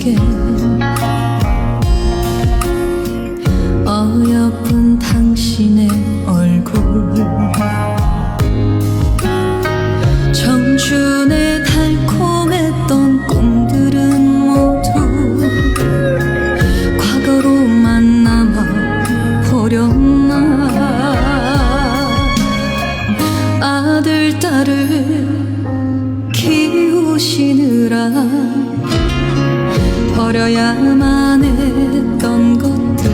속에 어여쁜 당신의 얼굴. 청춘의 달콤했던 꿈들은 모두 과거로만 남아 버렸나 버려야만 했던 것들.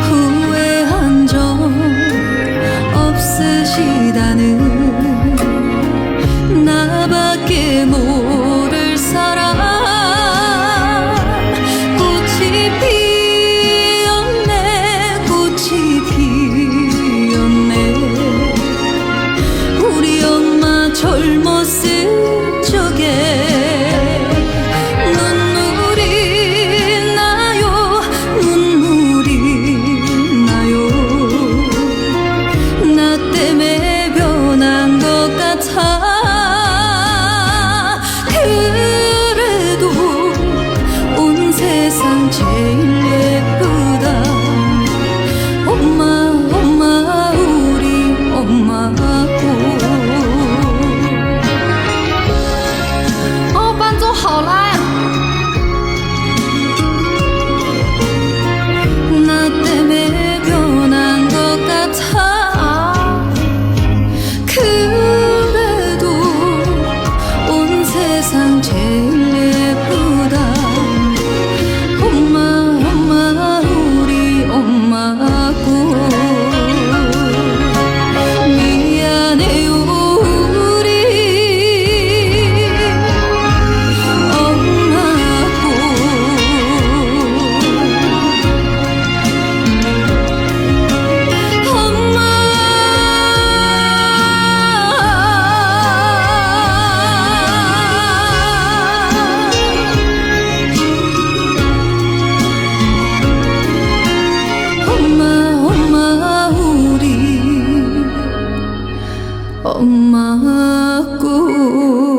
후회한 적 없으시다는 나밖에 모를 사람. 꽃이 피었네 꽃이 피었네. 우리 엄마 젊었을 제일 예쁘다. 엄마 엄마 우리 엄마고. 어 반조 好啦나 때문에 변한 것 같아. 그래도 온 세상 제일 엄마 꿈